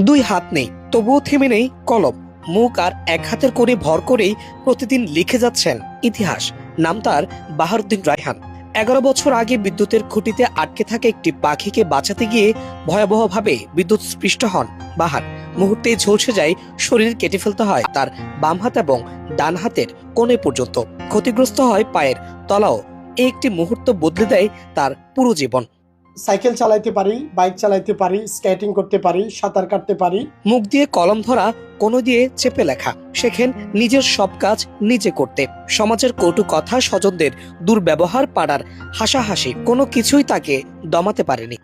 দুই হাত নেই, তবুও থেমে নেই কলম। মুখ আর এক হাতের কোণে ভর করেই প্রতিদিন লিখে যাচ্ছেন ইতিহাস। নাম তার বাহারুদ্দিন রায়হান। এগারো বছর আগে বিদ্যুতের খুঁটিতে আটকে থাকা একটি পাখিকে বাঁচাতে গিয়ে ভয়াবহভাবে বিদ্যুৎ স্পৃষ্ট হন বাহার। মুহূর্তে ঝলসে যায়, শরীর কেটে ফেলতে হয় তার বাম হাত এবং ডান হাতের কোণে পর্যন্ত। ক্ষতিগ্রস্ত হয় পায়ের তলাও। এই একটি মুহূর্ত বদলে দেয় তার পুরো জীবন। সাইকেল চালাইতে পারি বাইক চালাইতে পারি স্কেটিং করতে পারি সাঁতার কাটতে পারি। মুখ দিয়ে কলম ধরা কোনো দিয়ে চেপে লেখা। শেখেন নিজের সব কাজ নিজে করতে। সমাজের কটু কথা স্বজনদের দুর্ব্যবহার পাড়ার হাসাহাসি কোনো কিছুই তাকে দমাতে পারেনি।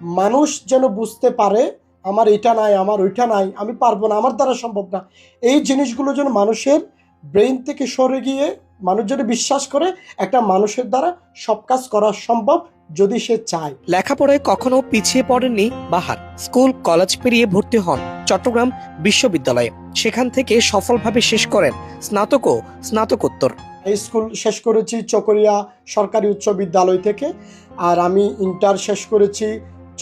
মানুষ যেন বুঝতে পারে আমার এটা নাই আমার ওইটা নাই আমি পারব না আমার দ্বারা সম্ভব না। এই জিনিসগুলো যেন মানুষের ব্রেইন থেকে সরে গিয়ে মানুষ যেন বিশ্বাস করে একটা মানুষের দ্বারা সব কাজ করা সম্ভব যদি সে চায়। লেখাপড়ায় কখনো পিছিয়ে পড়েননি বাহার। স্কুল কলেজ পেরিয়ে ভর্তি হন চট্টগ্রাম বিশ্ববিদ্যালয়ে। সেখান থেকে সফলভাবে শেষ করেন স্নাতক ও স্নাতকোত্তর। স্কুল শেষ করেছি চকরিয়া সরকারি উচ্চ বিদ্যালয় থেকে আর আমি ইন্টার শেষ করেছি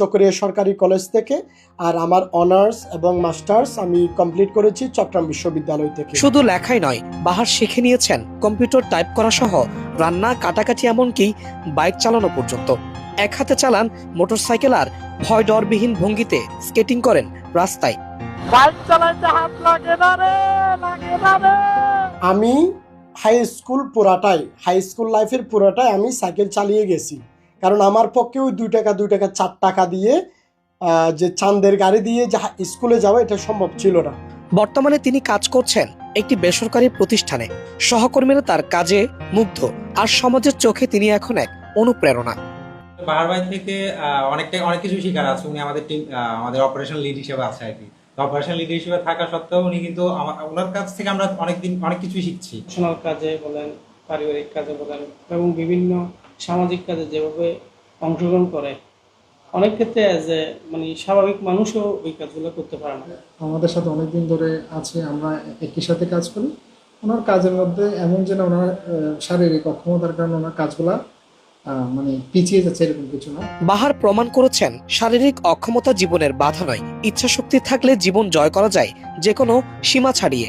চকরিয়া সরকারি কলেজ থেকে আর আমার অনার্স এবং মাস্টার্স আমি কমপ্লিট করেছি চট্টগ্রাম বিশ্ববিদ্যালয় থেকে। শুধু লেখাই নয় বাহার শিখে নিয়েছেন। কম্পিউটার টাইপ করা সহ রান্না কাটাকাটি এমনকি বাইক চালানো পর্যন্ত। এক হাতে চালান মোটরসাইকেল আর ভয় ডরবিহীন ভঙ্গিতে স্কেটিং করেন রাস্তায়। বাইক চালাইতে হাত লাগে না রে লাগে না রে। আমি হাই স্কুল পুরাটাই হাই স্কুল লাইফের পুরাটাই আমি সাইকেল চালিয়ে গেছি। কারণ আমার পক্ষে ওই দুই টাকা দুই টাকা চার টাকা দিয়ে যে চান্দের গাড়ি দিয়ে যে স্কুলে যাওয়া এটা সম্ভব ছিল না। বর্তমানে তিনি কাজ করছেন একটি বেসরকারি প্রতিষ্ঠানে। সহকর্মীরা তার কাজে মুগ্ধ। আর সমাজের চোখে তিনি এখন এক অনুপ্রেরণা। বাহার ভাই থেকে আহ, অনেকটা অনেক কিছু শেখার আছে। উনি আমাদের টিম আমাদের অপারেশন লিড হিসেবে আছে আর কি। অপারেশন লিড হিসেবে থাকা সত্ত্বেও উনি কিন্তু ওনার কাছ থেকে আমরা অনেক দিন অনেক কিছুই শিখছি। প্রফেশনাল কাজে বলেন পারিবারিক কাজে বলেন এবং বিভিন্ন সামাজিক কাজে যেভাবে অংশগ্রহণ করে অনেক ক্ষেত্রে অ্যাজ এ মানে স্বাভাবিক মানুষও ওই কাজগুলো করতে পারে না। আমাদের সাথে অনেকদিন ধরে আছে আমরা একই সাথে কাজ করি। ওনার কাজের মধ্যে এমন যেন ওনার আহ, শারীরিক অক্ষমতার কারণে ওনার কাজগুলা মানে পিছিয়ে যাচ্ছে এরকম কিছু না। বাহার প্রমাণ করেছেন শারীরিক অক্ষমতা জীবনের বাধা নয়। ইচ্ছাশক্তি থাকলে জীবন জয় করা যায় যে কোনো সীমা ছাড়িয়ে।